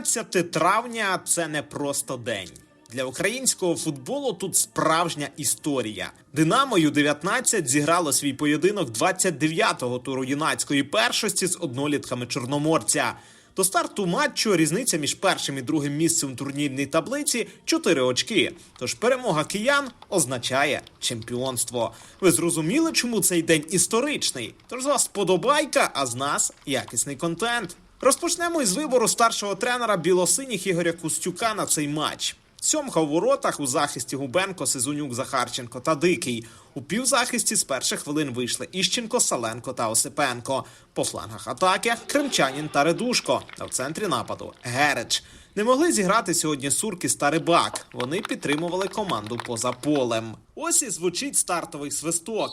19 травня це не просто день. Для українського футболу тут справжня історія. Динамо Ю-19 зіграло свій поєдинок 29-го туру юнацької першості з однолітками Чорноморця. До старту матчу різниця між першим і другим місцем турнірній таблиці 4 очки. Тож перемога киян означає чемпіонство. Ви зрозуміли, чому цей день історичний? Тож з вас подобайка, а з нас якісний контент. Розпочнемо із вибору старшого тренера білосиніх Ігоря Кустюка на цей матч. Сьомка у воротах у захисті Губенко, Сезунюк, Захарченко та Дикий. У півзахисті з перших хвилин вийшли Іщенко, Саленко та Осипенко. По флангах атаки Кримчанін та Редушко. А в центрі нападу Герич. Не могли зіграти сьогодні Суркіс та Рибак. Вони підтримували команду поза полем. Ось і звучить стартовий свисток.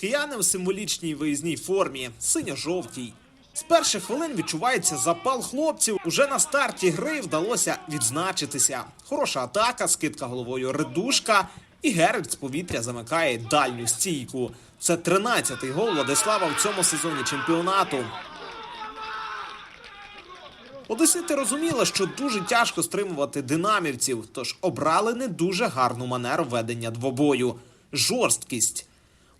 Кияни в символічній виїзній формі, синьо-жовтій. З перших хвилин відчувається запал хлопців. Уже на старті гри вдалося відзначитися. Хороша атака, скидка головою редушка, і Геральт з повітря замикає дальню стійку. Це 13-й гол Владислава в цьому сезоні чемпіонату. Одесити розуміли, що дуже тяжко стримувати динамівців, тож обрали не дуже гарну манеру ведення двобою жорсткість.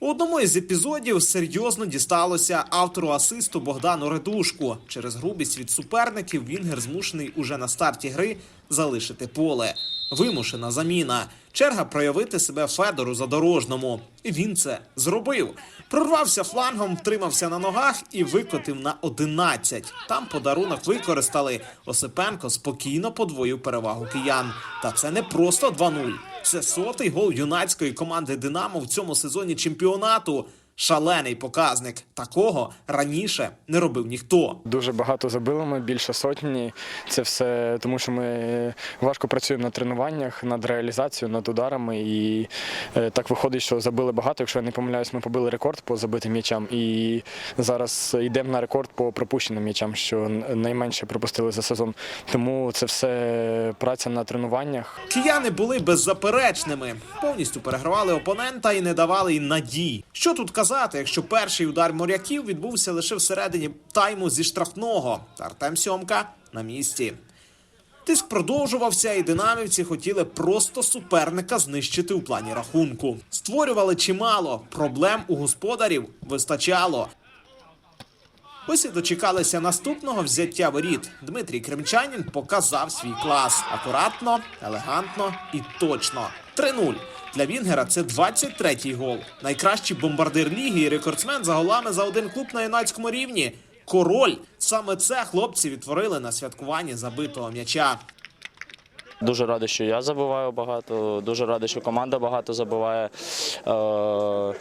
У одному із епізодів серйозно дісталося автору асисту Богдану Редушку. Через грубість від суперників Вінгер змушений уже на старті гри залишити поле. Вимушена заміна. Черга проявити себе Федору задорожному. І він це зробив. Прорвався флангом, втримався на ногах і викотив на 11. Там подарунок використали. Осипенко спокійно подвоїв перевагу киян. Та це не просто 2-0. Це сотий гол юнацької команди Динамо в цьому сезоні чемпіонату. Шалений показник. Такого раніше не робив ніхто. Дуже багато забили ми, більше сотні. Це все тому, що ми важко працюємо на тренуваннях, над реалізацією, над ударами. І е, так виходить, що забили багато. Якщо я не помиляюсь, ми побили рекорд по забитим м'ячам. І зараз йдемо на рекорд по пропущеним м'ячам, що найменше пропустили за сезон. Тому це все праця на тренуваннях. Кияни були беззаперечними, повністю перегравали опонента і не давали їм надій. Що тут казати, якщо перший удар моряків відбувся лише всередині тайму зі штрафного, Артем Сьомка на місці. Тиск продовжувався, і динамівці хотіли просто суперника знищити у плані рахунку. Створювали чимало, проблем у господарів вистачало. Ось і дочекалися наступного взяття воріт. Дмитрій Кримчанін показав свій клас акуратно, елегантно і точно. 3-0. Для Вінгера це 23-й гол. Найкращий бомбардир ліги і рекордсмен за голами за один клуб на юнацькому рівні. Король. Саме це хлопці відтворили на святкуванні забитого м'яча. Дуже радий, що я забиваю багато, дуже радий, що команда багато забиває. Е,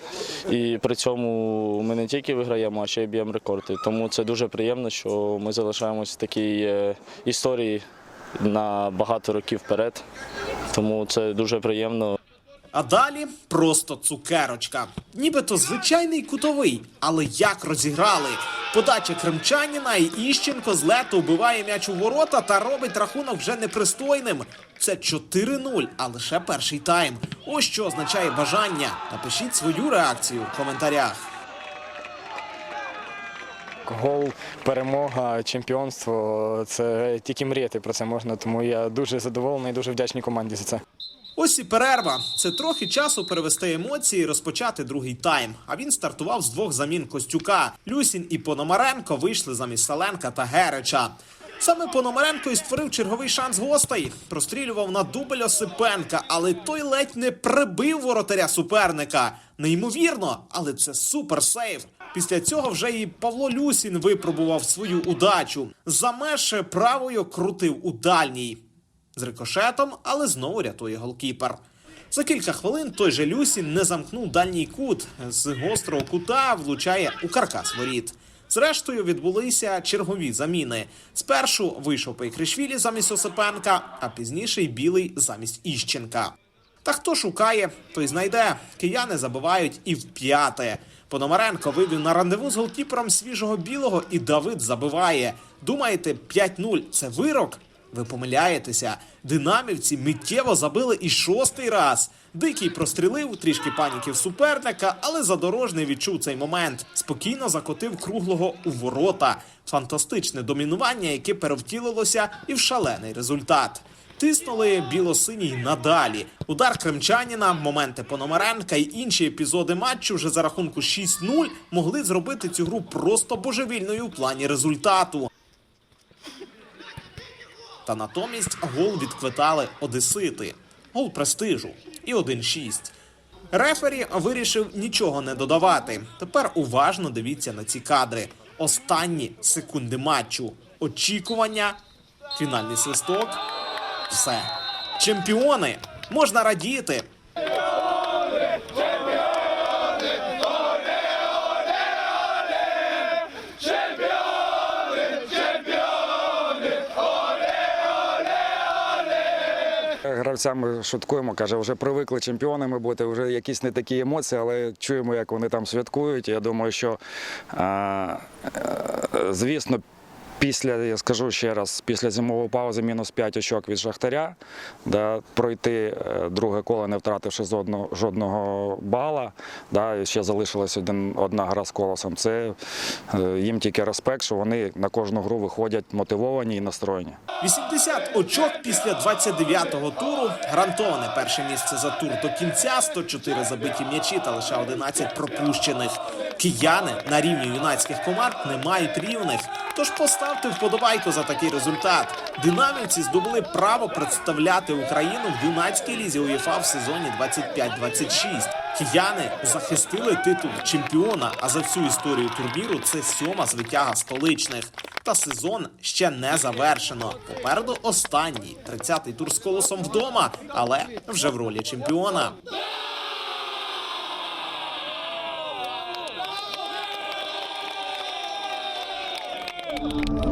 і при цьому ми не тільки виграємо, а ще й б'ємо рекорди. Тому це дуже приємно, що ми залишаємось в такій е, історії на багато років вперед. Тому це дуже приємно. А далі просто цукерочка. Нібито звичайний кутовий, але як розіграли. Подача кримчаніна і Іщенко з вбиває м'яч у ворота та робить рахунок вже непристойним. Це 4-0, а лише перший тайм. Ось що означає бажання. Напишіть свою реакцію в коментарях. Гол, перемога, чемпіонство це тільки мріяти про це можна. Тому я дуже задоволений, дуже вдячний команді за це. Ось і перерва. Це трохи часу перевести емоції і розпочати другий тайм. А він стартував з двох замін Костюка. Люсін і Пономаренко вийшли замість Саленка та Герича. Саме Пономаренко і створив черговий шанс гостей. Прострілював на дубль Осипенка, але той ледь не прибив воротаря суперника. Неймовірно, але це супер сейв. Після цього вже і Павло Люсін випробував свою удачу. За меж правою крутив у дальній з рикошетом, але знову рятує голкіпер. За кілька хвилин той же Люсін не замкнув дальній кут. З гострого кута влучає у каркас воріт. Зрештою відбулися чергові заміни. Спершу вийшов Пейкришвілі замість Осипенка, а пізніше й білий замість Іщенка. Та хто шукає, той знайде. Кияни забивають і в п'яте. Пономаренко вивів на рандеву з голкіпером свіжого білого, і Давид забиває. Думаєте, 5-0 – це вирок? Ви помиляєтеся. Динамівці миттєво забили і шостий раз. Дикий прострілив трішки паніки в суперника, але задорожний відчув цей момент. Спокійно закотив круглого у ворота. Фантастичне домінування, яке перевтілилося і в шалений результат. Тиснули білосиній надалі. Удар кримчаніна, моменти Пономаренка і інші епізоди матчу вже за рахунку 6-0 могли зробити цю гру просто божевільною в плані результату. Та натомість гол відквитали одесити. Гол престижу і 1-6. Рефері вирішив нічого не додавати. Тепер уважно дивіться на ці кадри. Останні секунди матчу. Очікування, фінальний свисток. Все. Чемпіони! Можна радіти. Гравцями шуткуємо, каже, вже привикли чемпіонами бути, вже якісь не такі емоції, але чуємо, як вони там святкують. Я думаю, що е, звісно. Після, я скажу ще раз, після зимової паузи мінус 5 очок від Шахтаря, да, пройти е, друге коло, не втративши жодного, жодного бала, да, і ще залишилась один, одна гра з колосом. Це е, їм тільки респект, що вони на кожну гру виходять мотивовані і настроєні. 80 очок після 29-го туру. Гарантоване перше місце за тур до кінця. 104 забиті м'ячі та лише 11 пропущених. Кияни на рівні юнацьких команд не мають рівних. Тож поставте вподобайку за такий результат. Динамівці здобули право представляти Україну в юнацькій лізі УЄФА в сезоні 25-26. Кияни захистили титул чемпіона, а за всю історію турніру це сьома звитяга столичних. Та сезон ще не завершено. Попереду останній 30-й тур з колосом вдома, але вже в ролі чемпіона. Ei!